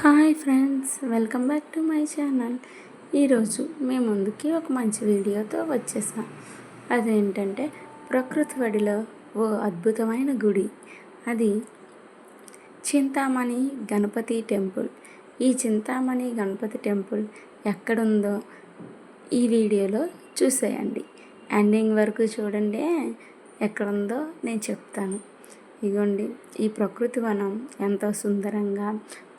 Hi friends welcome back to my channel. ఈరోజు మేము ముందుకి ఒక మంచి వీడియోతో వచ్చేసాం. అదేంటంటే ప్రకృతి వడిలో ఓ అద్భుతమైన గుడి. అది చింతామణి గణపతి టెంపుల్. ఈ చింతామణి గణపతి టెంపుల్ ఎక్కడుందో ఈ వీడియోలో చూసేయండి. ఎండింగ్ వరకు చూడండి. ఎక్కడుందో నేను చెప్తాను. ఇగోండి ఈ ప్రకృతి వనం ఎంతో సుందరంగా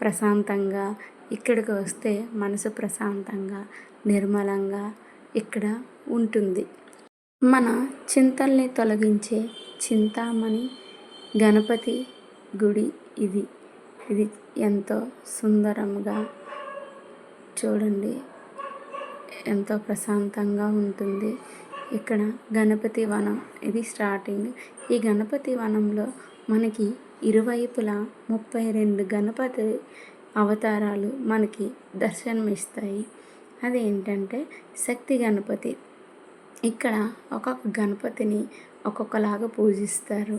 ప్రశాంతంగా ఇక్కడికి వస్తే మనసు ప్రశాంతంగా నిర్మలంగా ఇక్కడ ఉంటుంది. మన చింతల్ని తొలగించే చింతామణి గణపతి గుడి ఇది. ఇది ఎంతో సుందరంగా చూడండి ఎంతో ప్రశాంతంగా ఉంటుంది. ఇక్కడ గణపతి వనం ఇది స్టార్టింగ్. ఈ గణపతి వనంలో మనకి ఇరువైపులా ముప్పై రెండు గణపతి అవతారాలు మనకి దర్శనమిస్తాయి. అదేంటంటే శక్తి గణపతి. ఇక్కడ ఒక్కొక్క గణపతిని ఒక్కొక్కలాగా పూజిస్తారు.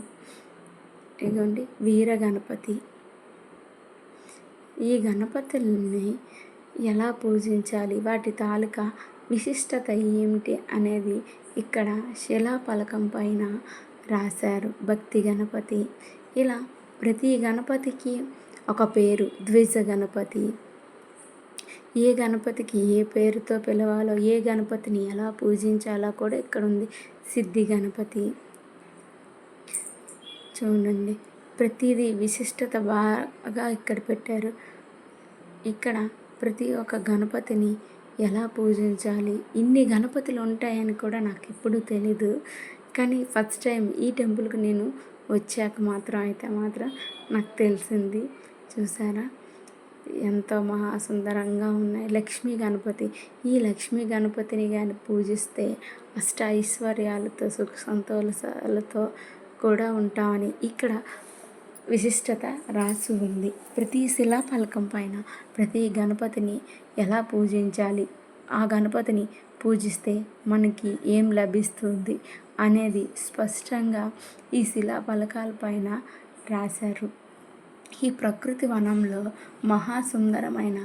ఇదిగోండి వీర గణపతి. ఈ గణపతుల్ని ఎలా పూజించాలి? వాటి తాలూకా విశిష్టత ఏమిటి అనేది ఇక్కడ శిలాఫలకం పైన రాశారు. భక్తి గణపతి. ఇలా ప్రతి గణపతికి ఒక పేరు. ద్విజ గణపతి. ఏ గణపతికి ఏ పేరుతో పిలవాలో ఏ గణపతిని ఎలా పూజించాలో కూడా ఇక్కడ ఉంది సిద్ధి గణపతి. చూడండి. ప్రతిదీ విశిష్టత బాగా ఇక్కడ పెట్టారు. ఇక్కడ ప్రతి ఒక్క గణపతిని ఎలా పూజించాలి? ఇన్ని గణపతులు ఉంటాయని కూడా నాకు ఎప్పుడూ తెలీదు. కానీ ఫస్ట్ టైం ఈ టెంపుల్కి నేను వచ్చాక మాత్రం అయితే మాత్రం నాకు తెలిసింది చూసారా? ఎంతో మహాసుందరంగా ఉన్నాయి. లక్ష్మీ గణపతి ఈ లక్ష్మీ గణపతిని కానీ పూజిస్తే అష్ట ఐశ్వర్యాలతో సుఖ సంతోషాలతో కూడా ఉంటామని ఇక్కడ విశిష్టత రాసి ఉంది. ప్రతి శిలాఫలకం పైన ప్రతి గణపతిని ఎలా పూజించాలి? ఆ గణపతిని పూజిస్తే మనకి ఏం లభిస్తుంది అనేది స్పష్టంగా ఈ శిలాఫలకాలపైన రాశారు. ఈ ప్రకృతి వనంలో మహాసుందరమైన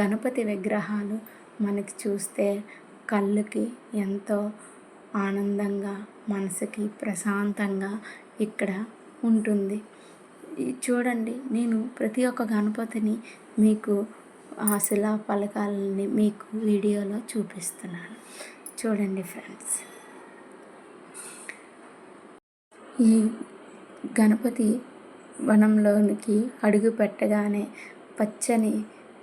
గణపతి విగ్రహాలు మనకి చూస్తే కళ్ళుకి ఎంతో ఆనందంగా మనసుకి ప్రశాంతంగా ఇక్కడ ఉంటుంది. చూడండి నేను ప్రతి ఒక్క గణపతిని మీకు ఆ శిలా ఫలకాలని మీకు వీడియోలో చూపిస్తున్నాను. చూడండి ఫ్రెండ్స్. ఈ గణపతి వనంలోనికి అడుగు పెట్టగానే పచ్చని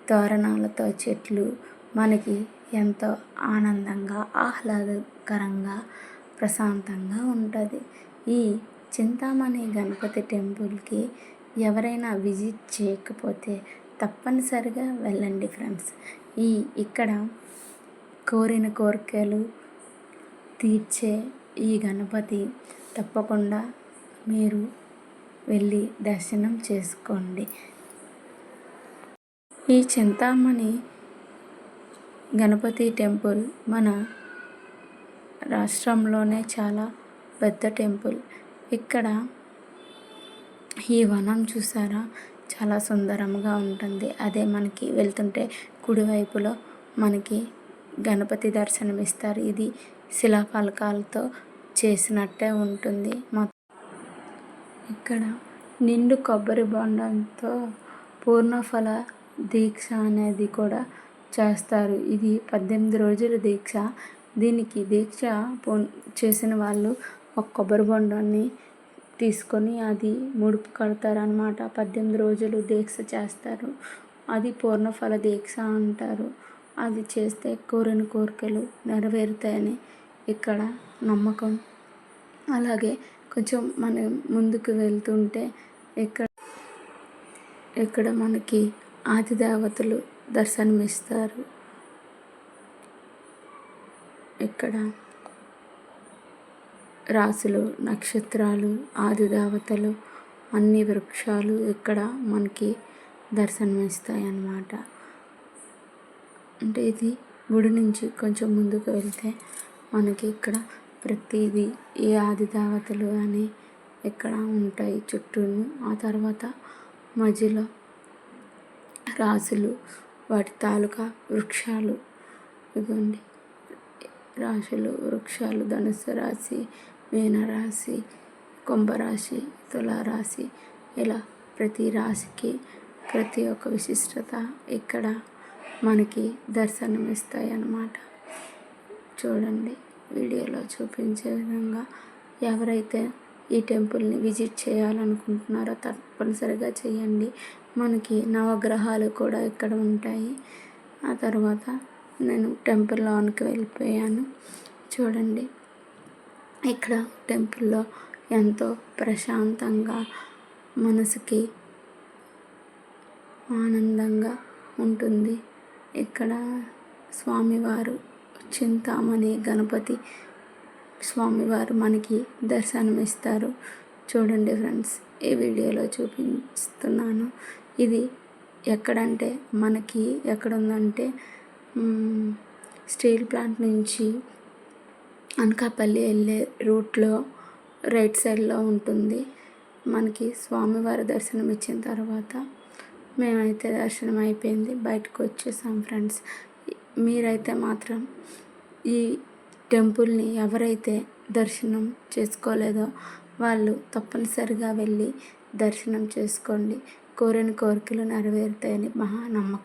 తోరణాలతో చెట్లు మనకి ఎంతో ఆనందంగా ఆహ్లాదకరంగా ప్రశాంతంగా ఉంటుంది. ఈ చింతామణి గణపతి టెంపుల్కి ఎవరైనా విజిట్ చేయకపోతే తప్పనిసరిగా వెళ్ళండి ఫ్రెండ్స్. ఈ ఇక్కడ కోరిన కోరికలు తీర్చే ఈ గణపతి తప్పకుండా మీరు వెళ్ళి దర్శనం చేసుకోండి. ఈ చింతామణి గణపతి టెంపుల్ మన రాష్ట్రంలోనే చాలా పెద్ద టెంపుల్. ఇక్కడ ఈ వనం చూసారా? చాలా సుందరంగా ఉంటుంది. అదే మనకి వెళ్తుంటే కుడివైపులో మనకి గణపతి దర్శనం ఇస్తారు ఇది శిలాఫలకాలతో చేసినట్టే ఉంటుంది. మా ఇక్కడ నిండు కొబ్బరి బొండంతో పూర్ణఫల దీక్ష అనేది కూడా చేస్తారు. ఇది పద్దెనిమిది రోజుల దీక్ష. దీనికి దీక్ష చేసిన వాళ్ళు ఒక కొబ్బరి బొండాన్ని తీసుకొని అది ముడుపు కడతారనమాట పద్దెనిమిది రోజులు దీక్ష చేస్తారు. అది పూర్ణఫల దీక్ష అంటారు. అది చేస్తే కోరిన కోరికలు నెరవేరుతాయని ఇక్కడ నమ్మకం. అలాగే కొంచెం మనం ముందుకు వెళ్తుంటే ఇక్కడ ఇక్కడ మనకి ఆది దేవతలు దర్శనమిస్తారు. ఇక్కడ రాసులు నక్షత్రాలు ఆదిదేవతలు అన్ని వృక్షాలు ఇక్కడ మనకి దర్శనమిస్తాయి అన్నమాట అంటే ఇది గుడి నుంచి కొంచెం ముందుకు వెళ్తే మనకి ఇక్కడ ప్రతిదీ ఏ ఆదిదేవతలు అని ఇక్కడ ఉంటాయి చుట్టూ ఆ తర్వాత మధ్యలో రాసులు వాటి తాలూకా వృక్షాలు. ఇవ్వండి రాశులు వృక్షాలు ధనుసు రాశి మీనరాశి కుంభరాశి తులారాశి ఇలా ప్రతి రాశికి ప్రతి ఒక్క విశిష్టత ఇక్కడ మనకి దర్శనమిస్తాయి అన్నమాట చూడండి వీడియోలో చూపించే విధంగా ఎవరైతే ఈ టెంపుల్ని విజిట్ చేయాలనుకుంటున్నారో తప్పనిసరిగా చేయండి. మనకి నవగ్రహాలు కూడా ఇక్కడ ఉంటాయి. ఆ తర్వాత నేను టెంపుల్ లోనికి వెళ్ళిపోయాను. చూడండి ఇక్కడ టెంపుల్లో ఎంతో ప్రశాంతంగా మనసుకి ఆనందంగా ఉంటుంది. ఇక్కడ స్వామివారు చింతామణి గణపతి స్వామివారు మనకి దర్శనమిస్తారు. చూడండి ఫ్రెండ్స్ ఈ వీడియోలో చూపిస్తున్నాను. ఇది ఎక్కడంటే మనకి ఎక్కడుందంటే స్టీల్ ప్లాంట్ నుంచి అనకాపల్లి వెళ్ళే రూట్లో రైట్ సైడ్లో ఉంటుంది. మనకి స్వామివారి దర్శనం ఇచ్చిన తర్వాత మేమైతే దర్శనం అయిపోయింది. బయటకు వచ్చేసాం ఫ్రెండ్స్. మీరైతే మాత్రం ఈ టెంపుల్ని ఎవరైతే దర్శనం చేసుకోలేదో వాళ్ళు తప్పనిసరిగా వెళ్ళి దర్శనం చేసుకోండి. కోరిన కోరికలు నెరవేరుతాయని మహా నమ్మకం.